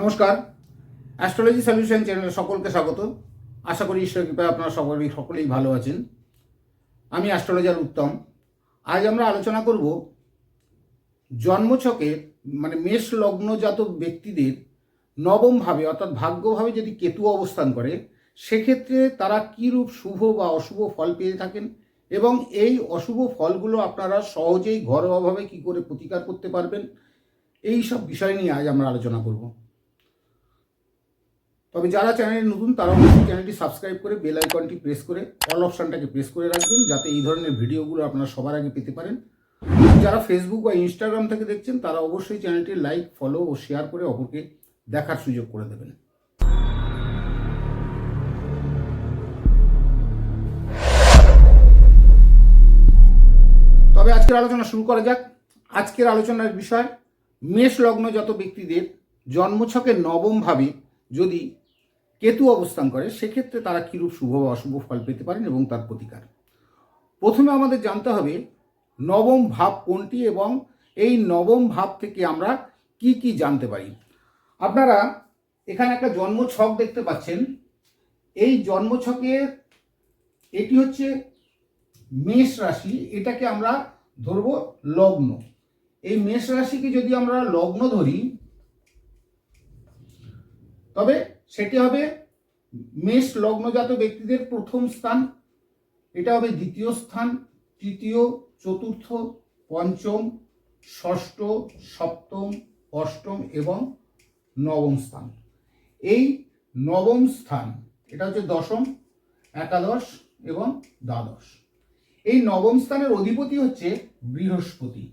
নমস্কার। Astrology solution চ্যানেলে সকলকে স্বাগত। আশা করি ঈশ্বর কৃপায় আপনারা সকলেই সকলেই ভালো আছেন। আমি অ্যাস্ট্রোলজার উত্তম। আজ আমরা আলোচনা করব জন্মছকে মানে মেষ লগ্নজাত ব্যক্তিদের নবম ভাবে অর্থাৎ ভাগ্যভাবে যদি কেতু অবস্থান করে, সেক্ষেত্রে তারা কীরূপ শুভ বা অশুভ ফল পেয়ে থাকেন এবং এই অশুভ ফলগুলো আপনারা সহজেই ঘরোয়াভাবে কী করে প্রতিকার করতে পারবেন? এই সব বিষয় নিয়ে আজ আমরা আলোচনা করব। তবে যারা চ্যানেলে নতুন, তারা অবশ্যই চ্যানেলটি সাবস্ক্রাইব করে বেল আইকনটি প্রেস করে অল অপশানটাকে প্রেস করে রাখবেন, যাতে এই ধরনের ভিডিওগুলো আপনারা সবার আগে পেতে পারেন। যারা ফেসবুক বা ইনস্টাগ্রাম থেকে দেখছেন, তারা অবশ্যই চ্যানেলটি লাইক ফলো ও শেয়ার করে অপরকে দেখার সুযোগ করে দেবেন। তবে আজকের আলোচনা শুরু করা যাক। আজকের আলোচনার বিষয়, মেষ লগ্ন যত ব্যক্তিদের জন্মছকের নবম ভাবে যদি কেতু অবস্থান করে, সেক্ষেত্রে তারা কীরূপ শুভ বা অশুভ ফল পেতে পারেন এবং তার প্রতিকার। প্রথমে আমাদের জানতে হবে নবম ভাব কোনটি এবং এই নবম ভাব থেকে আমরা কি কি জানতে পারি। আপনারা এখানে একটা জন্মছক দেখতে পাচ্ছেন। এই জন্মছকের এটি হচ্ছে মেষ রাশি, এটাকে আমরা ধরবো লগ্ন। এই মেষ রাশিকে যদি আমরা লগ্ন ধরি, তবে সেটি হবে মেষ লগ্নজাত ব্যক্তিদের প্রথম স্থান, এটা হবে দ্বিতীয় স্থান, তৃতীয়, চতুর্থ, পঞ্চম, ষষ্ঠ, সপ্তম, অষ্টম এবং নবম স্থান। এই নবম স্থান, এটা হচ্ছে দশম, একাদশ এবং দ্বাদশ। এই নবম স্থানের অধিপতি হচ্ছে বৃহস্পতি।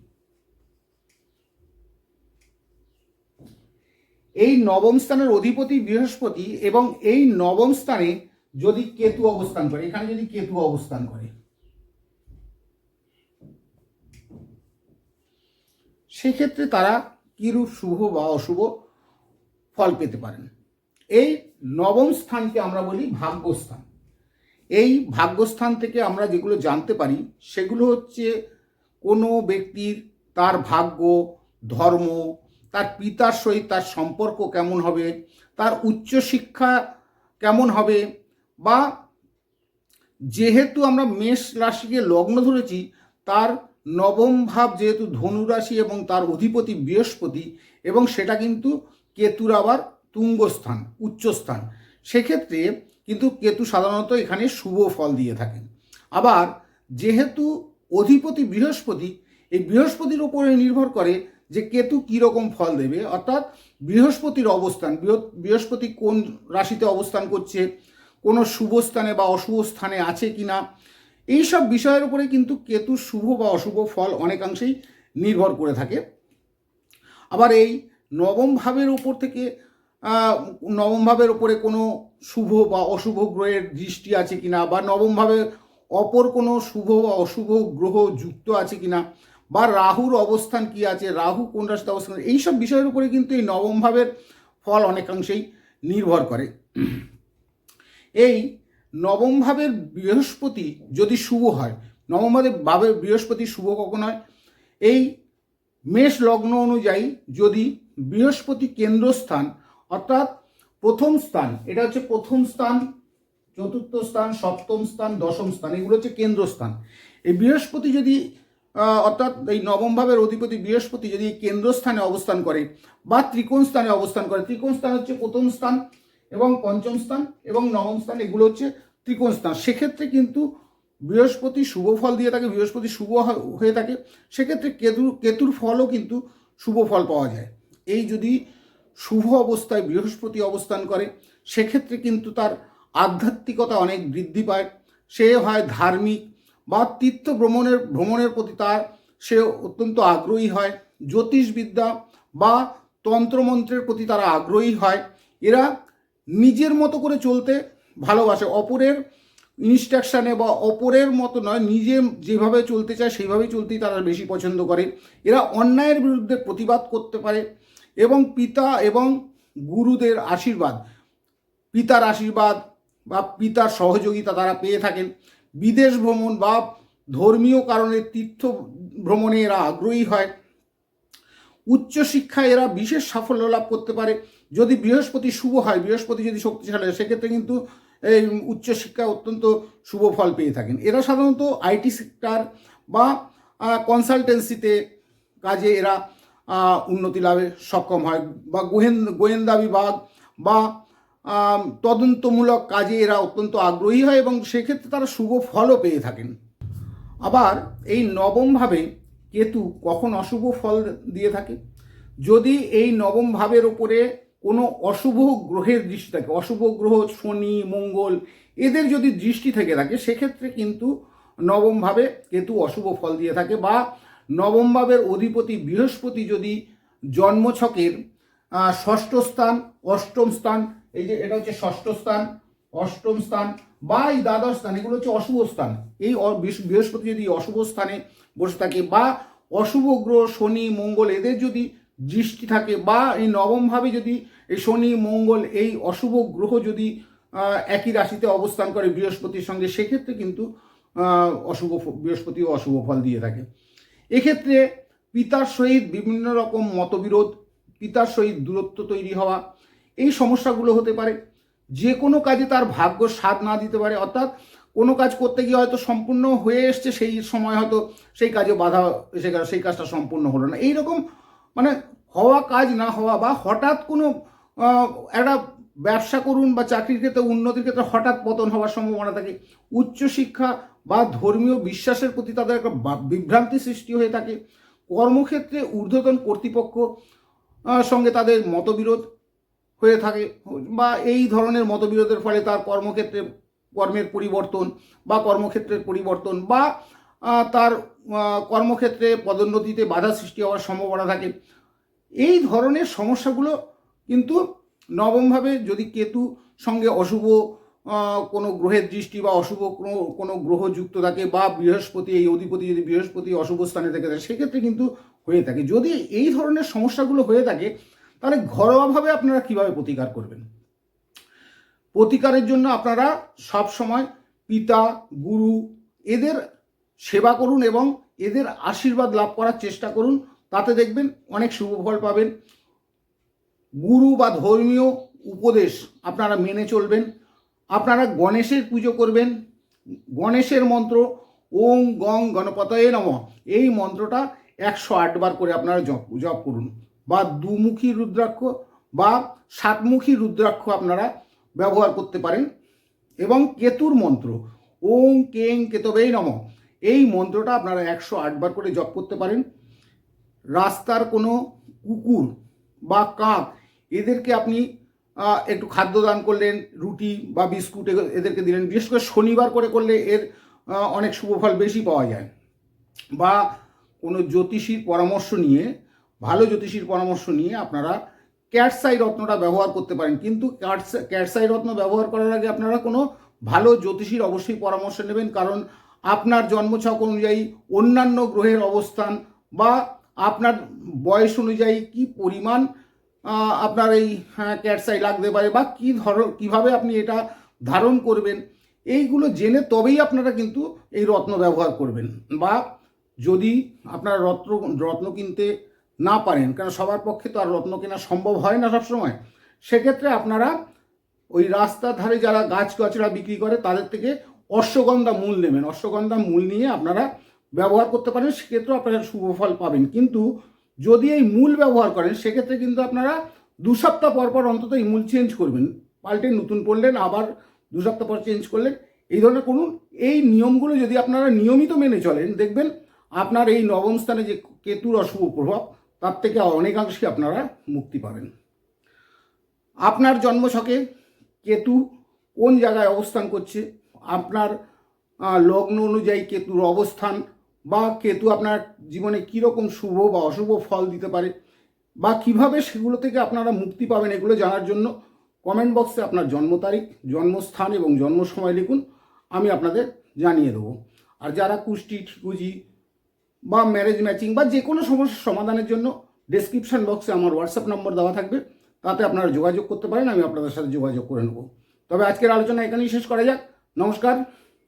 এই নবম স্থানের অধিপতি বৃহস্পতি এবং এই নবম স্থানে যদি কেতু অবস্থান করে, এখানে যদি কেতু অবস্থান করে, সেক্ষেত্রে তারা কিরূপ শুভ বা অশুভ ফল পেতে পারেন। এই নবম স্থানকে আমরা বলি ভাগ্যস্থান। এই ভাগ্যস্থান থেকে আমরা যেগুলো জানতে পারি, সেগুলো হচ্ছে কোনো ব্যক্তির তার ভাগ্য, ধর্ম তার পিতার সহিত তার সম্পর্ক কেমন হবে? তার উচ্চশিক্ষা কেমন হবে? বা যেহেতু আমরা মেষ রাশিকে লগ্ন ধরেছি, তার নবম ভাব যেহেতু ধনুরাশি এবং তার অধিপতি বৃহস্পতি এবং সেটা কিন্তু কেতুর আবার তুঙ্গস্থান, উচ্চস্থান। সেক্ষেত্রে কিন্তু কেতু সাধারণত এখানে শুভ ফল দিয়ে থাকেন আবার যেহেতু অধিপতি বৃহস্পতি, এই বৃহস্পতির উপরে নির্ভর করে যে কেতু কীরকম ফল দেবে? অর্থাৎ বৃহস্পতির অবস্থান, বৃহ- বৃহস্পতি কোন রাশিতে অবস্থান করছে? কোনো শুভ স্থানে বা অশুভ স্থানে আছে কি না এইসব বিষয়ের উপরে কিন্তু কেতুর শুভ বা অশুভ ফল অনেকাংশেই নির্ভর করে থাকে। আবার এই নবম ভাবের উপর থেকে নবম ভাবের উপরে কোনো শুভ বা অশুভ গ্রহের দৃষ্টি আছে কিনা? বা নবম ভাবে অপর কোনো শুভ বা অশুভ গ্রহ যুক্ত আছে কিনা? বা রাহুর অবস্থান কি আছে রাহু কোন রাশিতে অবস্থান করে, এইসব বিষয়ের উপরে কিন্তু এই নবম ভাবের ফল অনেকাংশেই নির্ভর করে। এই নবম ভাবের বৃহস্পতি যদি শুভ হয় নবম ভাবের বৃহস্পতি শুভ কখন হয়? এই মেষ লগ্ন অনুযায়ী যদি বৃহস্পতি কেন্দ্রস্থান অর্থাৎ প্রথম স্থান এটা হচ্ছে প্রথম স্থান চতুর্থ স্থান সপ্তম স্থান দশম স্থান এগুলো হচ্ছে কেন্দ্রস্থান। এই বৃহস্পতি যদি অর্থাৎ এই নবম ভাবের অধিপতি বৃহস্পতি যদি কেন্দ্রস্থানে অবস্থান করে বা ত্রিকোণ স্থানে অবস্থান করে, ত্রিকোণ স্থান হচ্ছে প্রথম স্থান এবং পঞ্চম স্থান এবং নবম স্থান, এগুলো হচ্ছে ত্রিকোণ স্থান। সেক্ষেত্রে কিন্তু বৃহস্পতি শুভ ফল দিয়ে থাকে, বৃহস্পতি শুভ হয়ে থাকে। সেক্ষেত্রে কেতু, কেতুর ফলও কিন্তু শুভ ফল পাওয়া যায়। এই যদি শুভ অবস্থায় বৃহস্পতি অবস্থান করে, সেক্ষেত্রে কিন্তু তার আধ্যাত্মিকতা অনেক বৃদ্ধি পায়। সে হয় ধার্মিক বা তীর্থ ভ্রমণের ভ্রমণের প্রতি তার সে অত্যন্ত আগ্রহী হয়, জ্যোতিষবিদ্যা বা তন্ত্রমন্ত্রের প্রতি তারা আগ্রহী হয়। এরা নিজের মতো করে চলতে ভালোবাসে। অপরের ইনস্ট্রাকশানে বা অপরের মতো নয়, নিজে যেভাবে চলতে চায় সেইভাবেই চলতেই তারা বেশি পছন্দ করে। এরা অন্যায়ের বিরুদ্ধে প্রতিবাদ করতে পারে এবং পিতা এবং গুরুদের আশীর্বাদ, পিতার আশীর্বাদ বা পিতার সহযোগিতা তারা পেয়ে থাকেন। বিদেশ ভ্রমণ বা ধর্মীয় কারণে তীর্থ ভ্রমণে এরা আগ্রহী হয়। উচ্চশিক্ষায় এরা বিশেষ সাফল্য লাভ করতে পারে। যদি বৃহস্পতি শুভ হয়, বৃহস্পতি যদি শক্তিশালী হয়, সেক্ষেত্রে কিন্তু এই উচ্চশিক্ষায় অত্যন্ত শুভ ফল পেয়ে থাকেন। এরা সাধারণত আইটি সেক্টর বা কনসালটেন্সিতে কাজে এরা উন্নতি লাভে সক্ষম হয় বা গোয়েন, গোয়েন্দা বিভাগ বা তদন্তমূলক কাজে এরা অত্যন্ত আগ্রহী হয় এবং সেক্ষেত্রে তারা শুভ ফলও পেয়ে থাকেন। আবার এই নবমভাবে কেতু কখন অশুভ ফল দিয়ে থাকে? যদি এই নবম ভাবের ওপরে কোনো অশুভ গ্রহের দৃষ্টি থাকে, অশুভ গ্রহ, শনি, মঙ্গল, এদের যদি দৃষ্টি থেকে থাকে, সেক্ষেত্রে কিন্তু নবমভাবে কেতু অশুভ ফল দিয়ে থাকে বা নবম ভাবের অধিপতি বৃহস্পতি যদি জন্মছকের ষষ্ঠ স্থান, অষ্টম স্থান এই যে এটা হচ্ছে ষষ্ঠ স্থান, অষ্টম স্থান বা এই দ্বাদশ স্থান, এগুলো হচ্ছে অশুভ স্থান। এই বৃহস্পতি যদি অশুভ স্থানে বসে থাকে বা অশুভ গ্রহ, শনি, মঙ্গল, এদের যদি দৃষ্টি থাকে বা এই নবমভাবে যদি এই শনি, মঙ্গল, এই অশুভ গ্রহ যদি একই রাশিতে অবস্থান করে বৃহস্পতির সঙ্গে, সেক্ষেত্রে কিন্তু অশুভ বৃহস্পতিও অশুভ ফল দিয়ে থাকে। এক্ষেত্রে পিতার সহিত বিভিন্ন রকম মতবিরোধ, পিতার সহিত দূরত্ব তৈরি হওয়া এই সমস্যাগুলো হতে পারে। যে কোনো কাজে তার ভাগ্য সাথ না দিতে পারে। অর্থাৎ কোনো কাজ করতে গিয়ে হয়তো সম্পূর্ণ হয়ে এসছে, সেই সময় হয়তো সেই কাজে বাধা এসে গেল, সেই কাজটা সম্পূর্ণ হলো না। এইরকম মানে হওয়া কাজ না হওয়া বা হঠাৎ কোনো একটা ব্যবসা করুন বা চাকরির ক্ষেত্রে, উন্নতির ক্ষেত্রে হঠাৎ পতন হওয়ার সম্ভাবনা থাকে। উচ্চশিক্ষা বা ধর্মীয় বিশ্বাসের প্রতি তাদের একটা বিভ্রান্তি সৃষ্টি হয়ে থাকে। কর্মক্ষেত্রে ঊর্ধ্বতন কর্তৃপক্ষ সঙ্গে তাদের মতবিরোধ হয়ে থাকে। বা এই ধরনের মতবিরোধের ফলে তার কর্মক্ষেত্রে কর্মের পরিবর্তন বা কর্মক্ষেত্রের পরিবর্তন বা তার কর্মক্ষেত্রে পদোন্নতিতে বাধা সৃষ্টি হওয়ার সম্ভাবনা থাকে। এই ধরনের সমস্যাগুলো কিন্তু নবমভাবে যদি কেতু সঙ্গে অশুভ কোনো গ্রহের দৃষ্টি বা অশুভ কোনো কোনো গ্রহ যুক্ত থাকে বা বৃহস্পতি, এই অধিপতি যদি বৃহস্পতি অশুভ স্থানে থেকে থাকে, সেক্ষেত্রে কিন্তু হয়ে থাকে। যদি এই ধরনের সমস্যাগুলো হয়ে থাকে তাহলে ঘরোয়াভাবে আপনারা কীভাবে প্রতিকার করবেন? প্রতিকারের জন্য আপনারা সব সময় পিতা, গুরু এদের সেবা করুন এবং এদের আশীর্বাদ লাভ করার চেষ্টা করুন। তাতে দেখবেন অনেক শুভ ফল পাবেন। গুরু বা ধর্মীয় উপদেশ আপনারা মেনে চলবেন। আপনারা গণেশের পুজো করবেন। গণেশের মন্ত্র ওং গং গণপতয়ে নম। এই মন্ত্রটা একশো আটবার করে আপনারা জপ জপ করুন। বা দুমুখী রুদ্রাক্ষ বা সাতমুখী রুদ্রাক্ষ আপনারা ব্যবহার করতে পারেন। এবং কেতুর মন্ত্র, ওং কেং কেতবেই নম, এই মন্ত্রটা আপনারা একশো আটবার করে জপ করতে পারেন। রাস্তার কোনো কুকুর বা কাক এদেরকে আপনি একটু খাদ্য দান করলেন, রুটি বা বিস্কুট এদেরকে দিলেন। বিশেষ করে শনিবার করে করলে এর অনেক শুভ ফল বেশি পাওয়া যায়। বা কোনো জ্যোতিষীর পরামর্শ নিয়ে ভালো জ্যোতিষীর পরামর্শ নিয়ে আপনারা ক্যাটসাই রত্নটা ব্যবহার করতে পারেন। কিন্তু ক্যাটসাই রত্ন ব্যবহার করার আগে আপনারা কোনো ভালো জ্যোতিষীর অবশ্যই পরামর্শ নেবেন। কারণ আপনার জন্মছক অনুযায়ী অন্যান্য গ্রহের অবস্থান বা আপনার বয়স অনুযায়ী কি পরিমাণ আপনার এই ক্যাটসাই লাগতে পারে বা কী ধর, কীভাবে আপনি এটা ধারণ করবেন, এইগুলো জেনে তবেই আপনারা কিন্তু এই রত্ন ব্যবহার করবেন। বা যদি আপনারা রত্ন রত্ন কিনতে না পারেন কারণ সবার পক্ষে তো আর রত্ন কেনা সম্ভব হয় না সবসময়। সেক্ষেত্রে আপনারা ওই রাস্তার ধারে যারা গাছ গাছরা বিক্রি করে, তাদের থেকে অশ্বগন্ধা মূল নেবেন। অশ্বগন্ধা মূল নিয়ে আপনারা ব্যবহার করতে পারেন, সেক্ষেত্রেও আপনারা শুভ ফল পাবেন। কিন্তু যদি এই মূল ব্যবহার করেন, সেক্ষেত্রে কিন্তু আপনারা দু সপ্তাহ পর পর অন্তত এই মূল চেঞ্জ করবেন। পাল্টে নতুন পড়লেন আবার দু সপ্তাহ পর চেঞ্জ করলেন। এই ধরনের করুন। এই নিয়মগুলো যদি আপনারা নিয়মিত মেনে চলেন, দেখবেন আপনার এই নবম স্থানে যে কেতুর অশুভ প্রভাব তার থেকে অনেকাংশে আপনারা মুক্তি পাবেন। আপনার জন্মছকে কেতু কোন জায়গায় অবস্থান করছে, আপনার লগ্ন অনুযায়ী কেতুর অবস্থান বা কেতু আপনার জীবনে কীরকম শুভ বা অশুভ ফল দিতে পারে বা কীভাবে সেগুলো থেকে আপনারা মুক্তি পাবেন এগুলো জানার জন্য কমেন্ট বক্সে আপনার জন্ম তারিখ, জন্মস্থান এবং জন্ম সময় লিখুন, আমি আপনাদের জানিয়ে দেবো। আর যারা কুষ্টি, ঠিকুজি বা ম্যারেজ ম্যাচিং বা যে কোনো সমস্যার সমাধানের জন্য ডেসক্রিপশন বক্সে আমার হোয়াটসঅ্যাপ নম্বর দেওয়া থাকবে। তাতে আপনারা যোগাযোগ করতে পারেন, আমি আপনাদের সাথে যোগাযোগ করে নেব। তবে আজকের আলোচনা এখানেই শেষ করা যাক। নমস্কার।